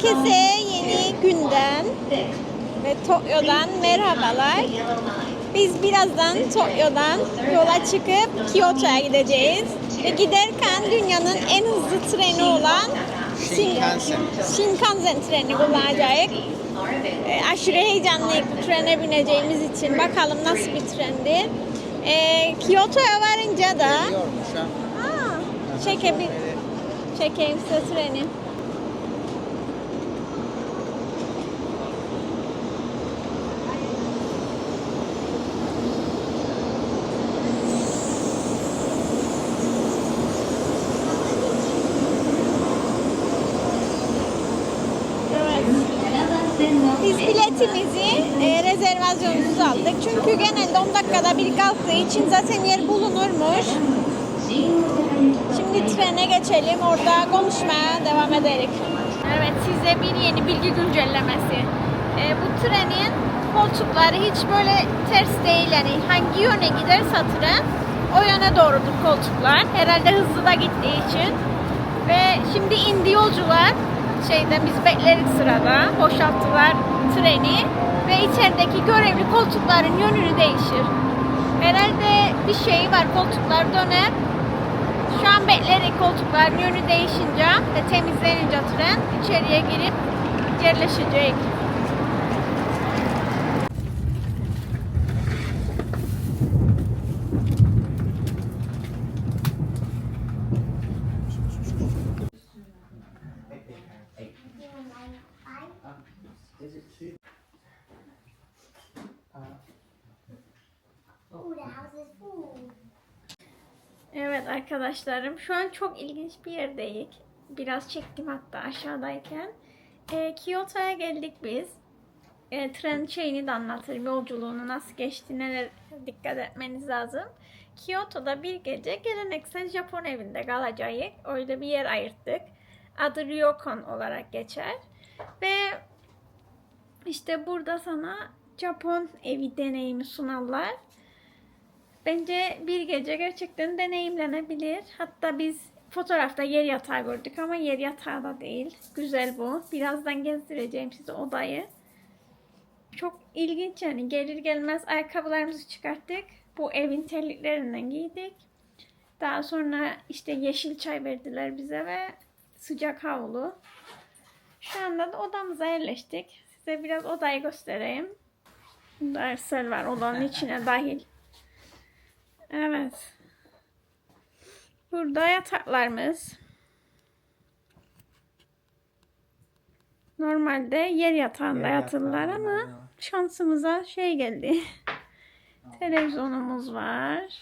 Herkese yeni günden ve Tokyo'dan merhabalar. Biz birazdan Tokyo'dan yola çıkıp Kyoto'ya gideceğiz. Ve giderken dünyanın en hızlı treni olan Shinkansen. Shinkansen treni kullanacağız. E, aşırı heyecanlıyız bu trene bineceğimiz için. Bakalım nasıl bir trendi. E, Kyoto'ya varınca da. Aa, çekebil çekeyim size treni. Evet. Biz biletimizi e, rezervasyonumuzu aldık. Çünkü genelde 10 dakikada bir kalktığı için zaten yer bulunurmuş. Şimdi trene geçelim. Orada konuşmaya devam edelim. Evet size bir yeni bilgi güncellemesi. E, bu trenin koltukları hiç böyle ters değil. Yani hangi yöne giderse tren o yöne doğrudur koltuklar. Herhalde hızlı da gittiği için. Ve şimdi indi yolcular şeyde biz beklerik sırada. Boşalttılar treni ve içerideki görevli koltukların yönünü değişir. Herhalde bir şey var koltuklar döner. Şu an beklerik koltukların yönü değişince ve temizlenince tren içeriye girip yerleşecek. Evet arkadaşlarım şu an çok ilginç bir yerdeyiz. Biraz çektim hatta aşağıdayken. Ee, Kyoto'ya geldik biz. Ee, tren şeyini de anlatırım. Yolculuğunu nasıl geçti, neler dikkat etmeniz lazım. Kyoto'da bir gece geleneksel Japon evinde kalacağız. Öyle bir yer ayırttık. Adı Ryokon olarak geçer. Ve işte burada sana Japon evi deneyimi sunarlar. Bence bir gece gerçekten deneyimlenebilir. Hatta biz fotoğrafta yer yatağı gördük ama yer yatağı da değil. Güzel bu. Birazdan gezdireceğim size odayı. Çok ilginç yani. Gelir gelmez ayakkabılarımızı çıkarttık. Bu evin terliklerinden giydik. Daha sonra işte yeşil çay verdiler bize ve sıcak havlu. Şu anda da odamıza yerleştik. Size biraz odayı göstereyim. Ersel var odanın içine dahil. Evet. Burada yataklarımız. Normalde yer yatağında Yer yatırlar ama var. şansımıza şey geldi. Televizyonumuz var.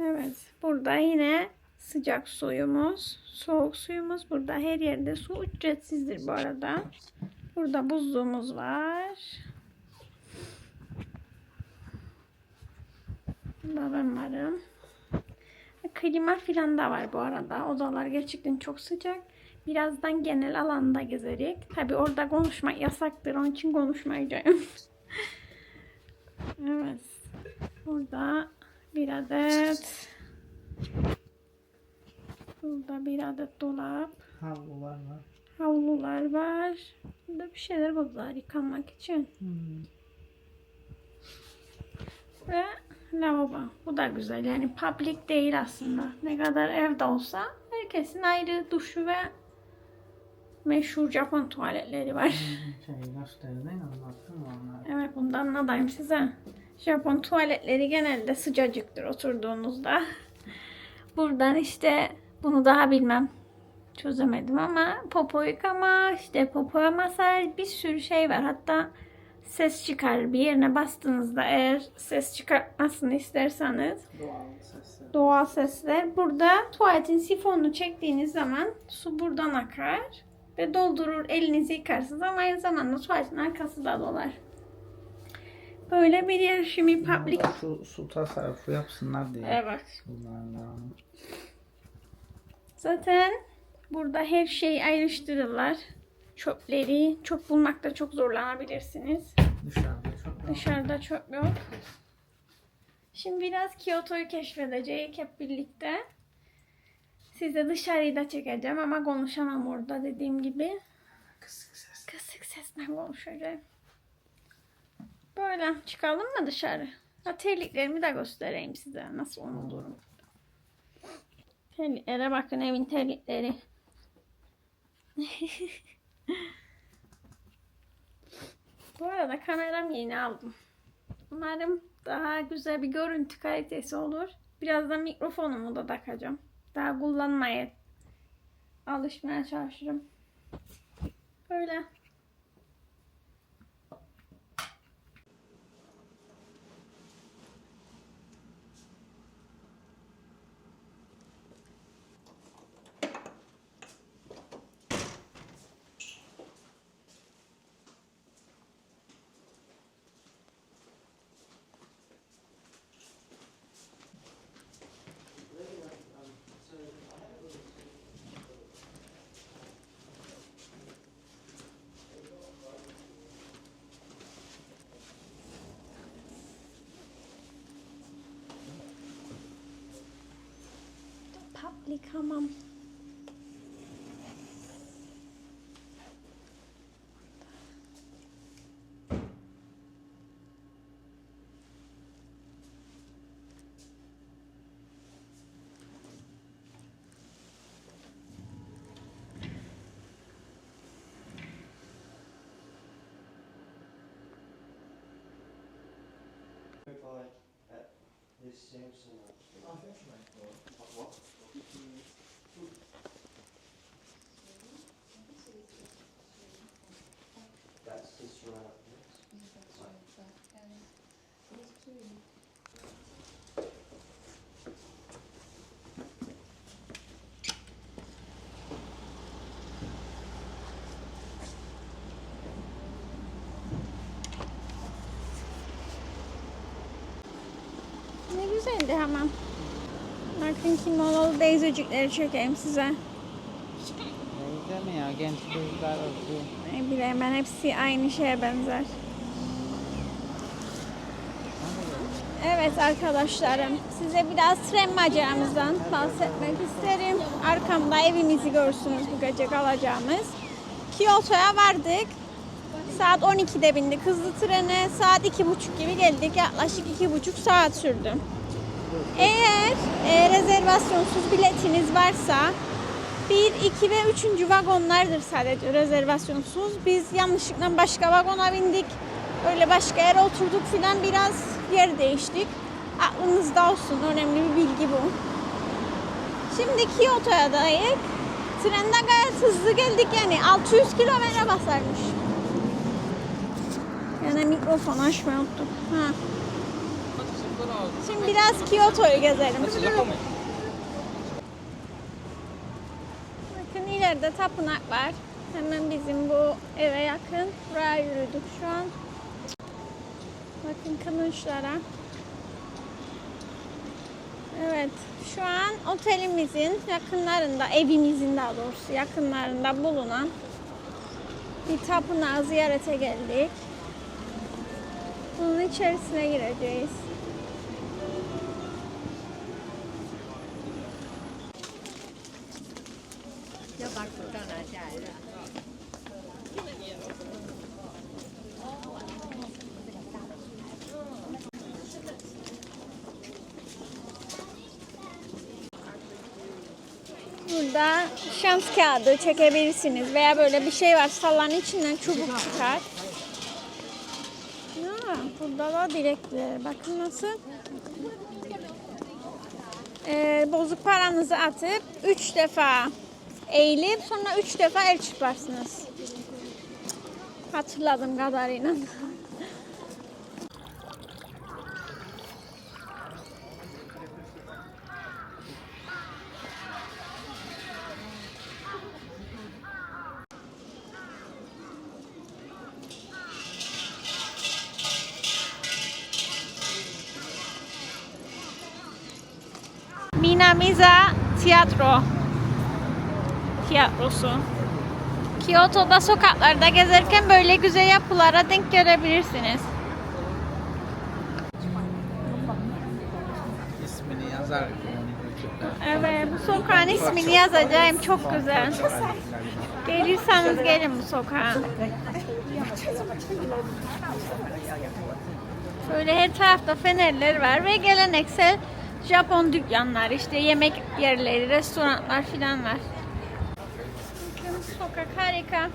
Evet. Burada yine sıcak suyumuz, soğuk suyumuz. Burada her yerde su ücretsizdir bu arada. Burada buzluğumuz var. Ben varım. Klima filan da var bu arada. Odalar gerçekten çok sıcak. Birazdan genel alanda gezerik. Tabi orada konuşmak yasaktır. Onun için konuşmayacağım. evet. Burada bir adet Burada bir adet dolap. Havlular var. Havlular var. Burada bir şeyler koydular yıkanmak için. Ve lavabo. Bu da güzel. Yani public değil aslında. Ne kadar evde olsa herkesin ayrı duşu ve meşhur Japon tuvaletleri var. Şey gösterdin anlattın mı onları? Evet bundan anlatayım size. Japon tuvaletleri genelde sıcacıktır oturduğunuzda. Buradan işte bunu daha bilmem çözemedim ama popo yıkama, işte popoya masaj bir sürü şey var. Hatta ses çıkar bir yerine bastığınızda eğer ses çıkartmasını isterseniz Doğal sesler. doğal sesler. Burada tuvaletin sifonunu çektiğiniz zaman su buradan akar ve doldurur elinizi yıkarsınız ama aynı zamanda tuvaletin arkası da dolar. Böyle bir yer şimdi public. Şu su tasarrufu yapsınlar diye. Evet. Bunlarla. Zaten burada her şey ayrıştırırlar. Çöpleri, çöp bulmakta çok zorlanabilirsiniz. Dışarıda çöp yok. Şimdi biraz Kyoto'yu keşfedeceğiz hep birlikte. Size dışarıyı da çekeceğim ama konuşamam orada dediğim gibi. Kısık ses. Kısık sesle konuşacağım. Böyle çıkalım mı dışarı? Ha, terliklerimi de göstereyim size. Nasıl unutulurum. Terliklere bakın evin terlikleri. Bu arada kameram yeni aldım. Umarım daha güzel bir görüntü kalitesi olur. Birazdan mikrofonumu da takacağım. Daha kullanmaya alışmaya çalışırım. Böyle. Public hamam. This Samson. Oh, that's my fault. What? what? Hamam. Bakın kim olalı teyzecikleri çekeyim size. Öyle mi ya? Genç çocuklar oturuyor. Ne bileyim ben hepsi aynı şeye benzer. Evet arkadaşlarım size biraz tren maceramızdan bahsetmek isterim. Arkamda evimizi görürsünüz bu gece kalacağımız. Kyoto'ya vardık. Saat 12'de bindik hızlı trene. Saat 2.30 gibi geldik. Yaklaşık 2.5 saat sürdü. Eğer e, rezervasyonsuz biletiniz varsa 1, 2 ve 3. vagonlardır sadece rezervasyonsuz. Biz yanlışlıkla başka vagona bindik. Öyle başka yere oturduk filan biraz yer değiştik. Aklınızda olsun önemli bir bilgi bu. Şimdi Kyoto'ya dair trende gayet hızlı geldik yani 600 kilometre basarmış. Yani mikrofon açmayı unuttum. Ha. Şimdi biraz Kyoto'yu gezelim. Bakın ileride tapınak var. Hemen bizim bu eve yakın. Buraya yürüdük şu an. Bakın kılıçlara. Evet. Şu an otelimizin yakınlarında, evimizin daha doğrusu yakınlarında bulunan bir tapınağı ziyarete geldik. Bunun içerisine gireceğiz. Şans kağıdı çekebilirsiniz veya böyle bir şey var sallanın içinden çubuk çıkar. Ya, burada da dilekler. Bakın nasıl. Ee, bozuk paranızı atıp 3 defa eğilip sonra 3 defa el çırparsınız. Hatırladığım kadarıyla. Minamiza Tiyatro tiyatrosu. Kyoto'da sokaklarda gezerken böyle güzel yapılara denk gelebilirsiniz. İsmini yazar. Evet, bu Sokağın ismini yazacağım. Çok güzel. Gelirseniz gelin bu sokağa. Böyle her tarafta fenerler var ve geleneksel Japon dükkanlar, işte yemek yerleri, restoranlar filan var. Bakın sokak harika.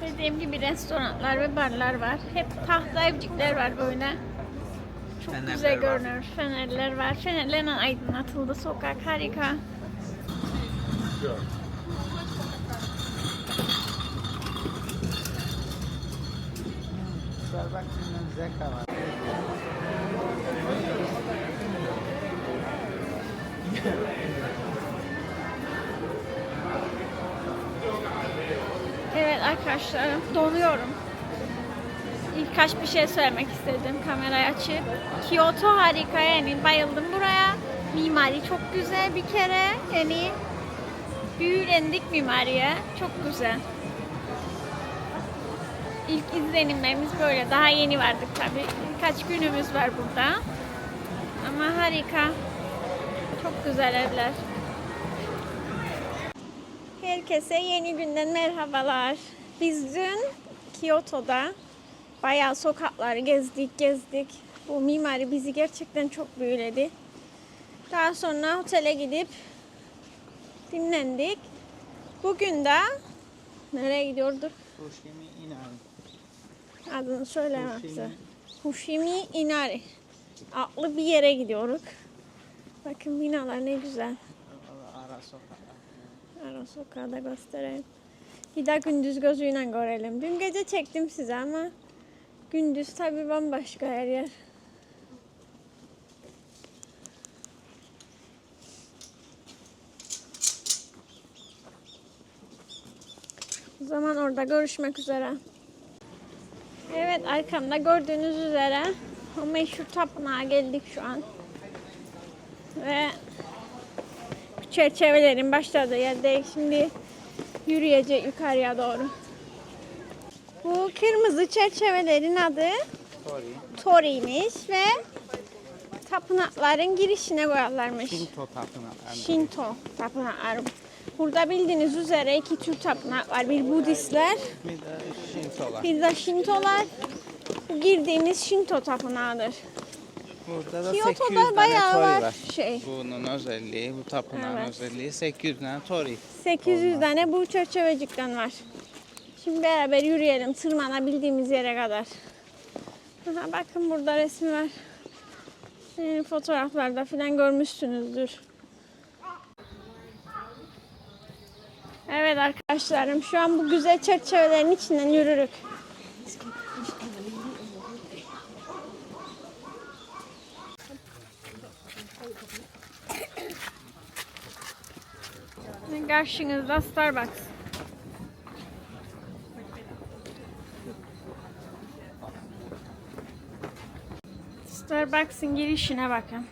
Dediğim gibi restoranlar ve barlar var. Hep tahta evcikler var böyle. Çok Fenerler güzel var. görünüyor. Fenerler var. Fenerlerle aydınlatıldı sokak. Harika. Starbucks'ın zeka var. Evet arkadaşlarım donuyorum. İlk bir şey söylemek istedim kamerayı açıp. Kyoto harika yani bayıldım buraya. Mimari çok güzel bir kere. Yani büyülendik mimariye. Çok güzel. İlk izlenimlerimiz böyle. Daha yeni vardık tabii. Birkaç günümüz var burada. Ama harika. Çok güzel evler. Herkese yeni günden merhabalar. Biz dün Kyoto'da bayağı sokakları gezdik gezdik. Bu mimari bizi gerçekten çok büyüledi. Daha sonra otele gidip dinlendik. Bugün de nereye gidiyorduk? Fushimi Inari. Adını söyleme Fushimi. bize. Fushimi Inari. Adlı bir yere gidiyoruz. Bakın binalar ne güzel. Ara sokak. Ara sokağı da göstereyim. Bir daha gündüz gözüyle görelim. Dün gece çektim size ama gündüz tabii bambaşka her yer. O zaman orada görüşmek üzere. Evet arkamda gördüğünüz üzere o meşhur tapınağa geldik şu an. Ve çerçevelerin başladığı yerdeyiz. Şimdi yürüyecek yukarıya doğru. Bu kırmızı çerçevelerin adı Tori. Tori'ymiş ve tapınakların girişine koyarlarmış. Shinto tapınağı. Shinto tapınakları. Burada bildiğiniz üzere iki tür tapınak var. Bir Budistler, Bir de Shinto'lar. bir de Shintolar. Bu girdiğimiz Shinto tapınağıdır. Burada da Kyoto'da 800 tane bayağı tori var var. şey. Bunun özelliği, bu tapınağın Evet. özelliği 800 tane tori. 800 Olmaz. tane bu çerçevecikten var. Şimdi beraber yürüyelim tırmanabildiğimiz yere kadar. Aha, bakın burada resmi var. Ee, fotoğraflarda falan görmüşsünüzdür. Evet arkadaşlarım şu an bu güzel çerçevelerin içinden yürürük. Karşınızda Starbucks. Starbucks'ın girişine bakın.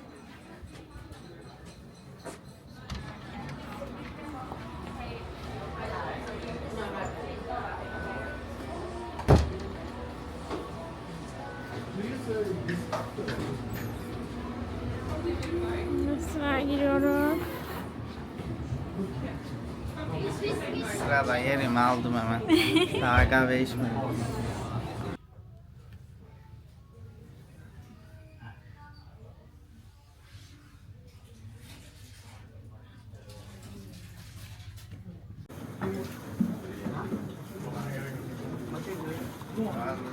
Daha kahve içmedim. Evet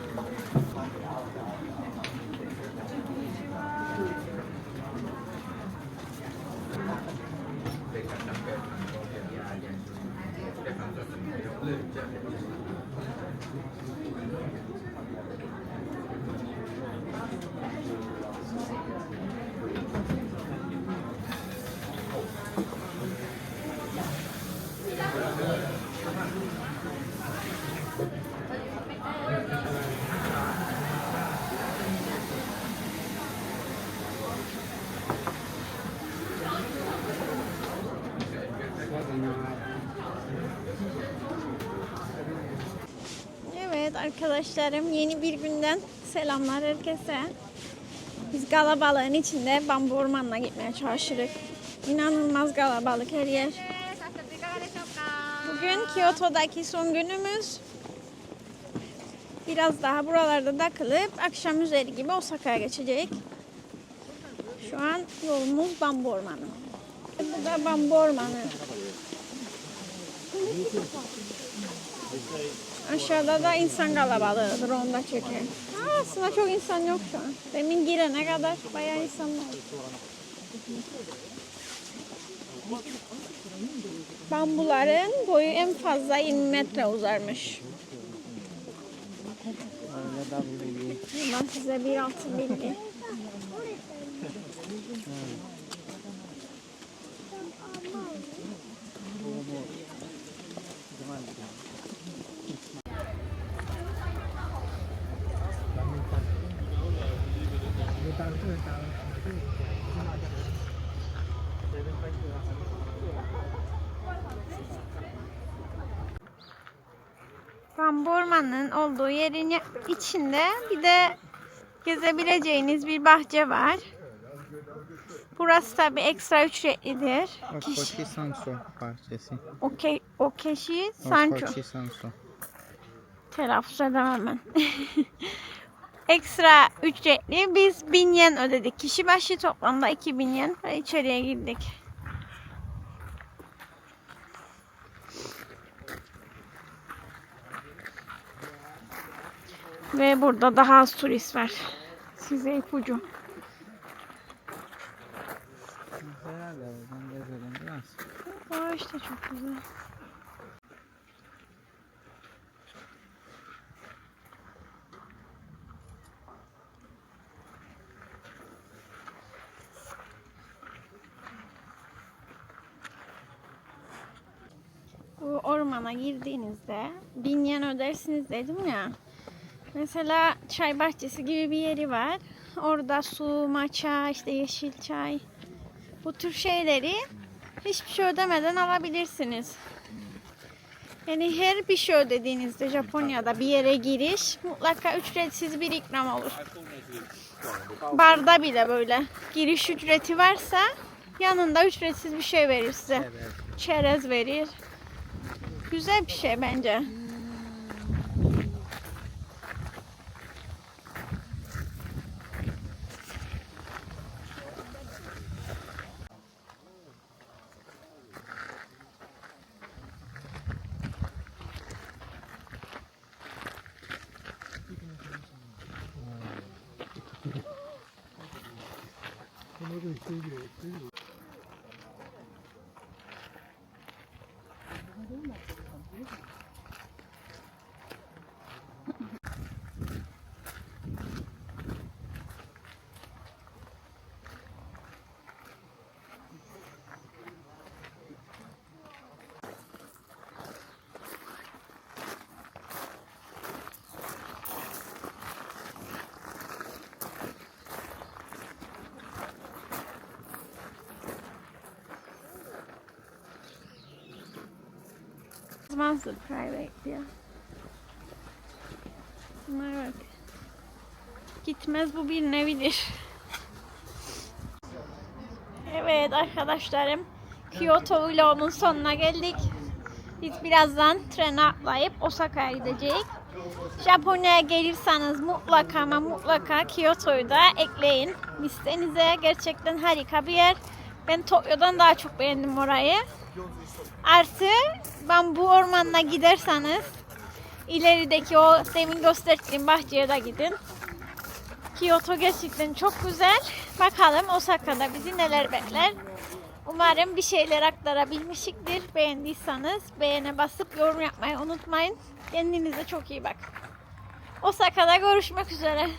arkadaşlarım yeni bir günden selamlar herkese. Biz Galabalığın içinde bambu ormanına gitmeye çalışırız. İnanılmaz kalabalık her yer. Bugün Kyoto'daki son günümüz. Biraz daha buralarda takılıp akşam üzeri gibi Osaka'ya geçecek. Şu an yolumuz Bambu Ormanı. Bu da Bambu Ormanı. Aşağıda da insan kalabalığı drone'da çekiyor. Aa, aslında çok insan yok şu an. Demin girene kadar bayağı insan var. Bambuların boyu en fazla 20 metre uzarmış. Da. Ben size bir altın bilgi. Ormanının olduğu yerin içinde bir de gezebileceğiniz bir bahçe var. Burası tabi ekstra ücretlidir. Kişi, Okochi Sanso bahçesi. okey, okeşi Sancho. Okochi Sanso. Telaffuz edemem ben. ekstra ücretli. Biz 1000 yen ödedik. Kişi başı toplamda 2000 yen içeriye girdik. Ve burada daha az turist var. Size ipucu. Aa işte çok güzel. Bu ormana girdiğinizde bin yen ödersiniz dedim ya. Mesela çay bahçesi gibi bir yeri var. Orada su, maça, işte yeşil çay. Bu tür şeyleri hiçbir şey ödemeden alabilirsiniz. Yani her bir şey ödediğinizde Japonya'da bir yere giriş mutlaka ücretsiz bir ikram olur. Barda bile böyle giriş ücreti varsa yanında ücretsiz bir şey verir size. Çerez verir. Güzel bir şey bence. 뭐 너무 맛있어. Sponsored private. Bunlar bak. Gitmez bu bir nevidir. Evet arkadaşlarım. Kyoto vlogunun sonuna geldik. Biz birazdan trene atlayıp Osaka'ya gideceğiz. Japonya'ya gelirseniz mutlaka ama mutlaka Kyoto'yu da ekleyin listenize. Gerçekten harika bir yer. Ben Tokyo'dan daha çok beğendim orayı. Artı ben bu ormanına giderseniz ilerideki o demin gösterdiğim bahçeye de gidin. Kyoto gerçekten çok güzel. Bakalım Osaka'da bizi neler bekler. Umarım bir şeyler aktarabilmişiktir. Beğendiyseniz beğene basıp yorum yapmayı unutmayın. Kendinize çok iyi bakın. Osaka'da görüşmek üzere.